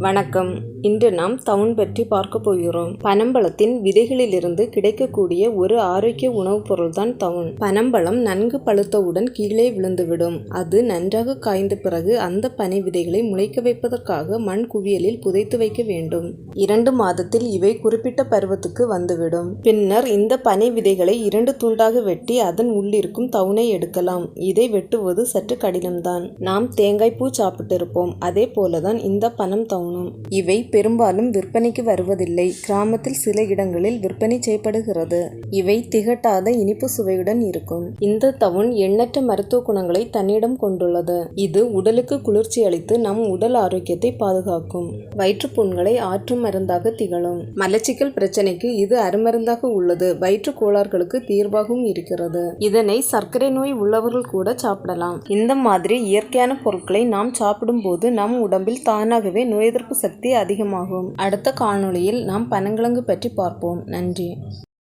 வணக்கம். இன்று நாம் தவுன் பற்றி பார்க்க போகிறோம். பனம்பழத்தின் விதைகளிலிருந்து கிடைக்கக்கூடிய ஒரு ஆரோக்கிய உணவுப் பொருள்தான் தவுன். பனம்பழம் நன்கு பழுத்தவுடன் கீழே விழுந்துவிடும். அது நன்றாக காய்ந்த பிறகு அந்த பனை விதைகளை முளைக்க வைப்பதற்காக மண் குவியலில் புதைத்து வைக்க வேண்டும். இரண்டு மாதத்தில் இவை குறிப்பிட்ட பருவத்துக்கு வந்துவிடும். பின்னர் இந்த பனை விதைகளை இரண்டு துண்டாக வெட்டி அதன் உள்ளிருக்கும் தவுனை எடுக்கலாம். இதை வெட்டுவது சற்று கடினம்தான். நாம் தேங்காய் பூ சாப்பிட்டிருப்போம். அதே போலதான் இந்த பனம் தவுனும். இவை பெரும்பாலும் விற்பனைக்கு வருவதில்லை. கிராமத்தில் சில இடங்களில் விற்பனை செய்யப்படுகிறது. இவை திகட்டாத இனிப்பு சுவையுடன் இருக்கும். இந்த தவுன் எண்ணற்ற மருத்துவ குணங்களை தன்னிடம் கொண்டுள்ளது. இது உடலுக்கு குளிர்ச்சி அளித்து நம் உடல் ஆரோக்கியத்தை பாதுகாக்கும். வயிற்றுப்புண்களை ஆற்றும் மருந்தாக திகழும். மலச்சிக்கல் பிரச்சனைக்கு இது அருமருந்தாக உள்ளது. வயிற்று கோளாறுகளுக்கு தீர்வாகவும் இருக்கிறது. இதனை சர்க்கரை நோய் உள்ளவர்கள் கூட சாப்பிடலாம். இந்த மாதிரி இயற்கையான பொருட்களை நாம் சாப்பிடும்போது நம் உடம்பில் தானாகவே நோய் எதிர்ப்பு சக்தி அதிகமாகும். அடுத்த காணொளியில் நாம் பனங்கிழங்கு பற்றி பார்ப்போம். நன்றி.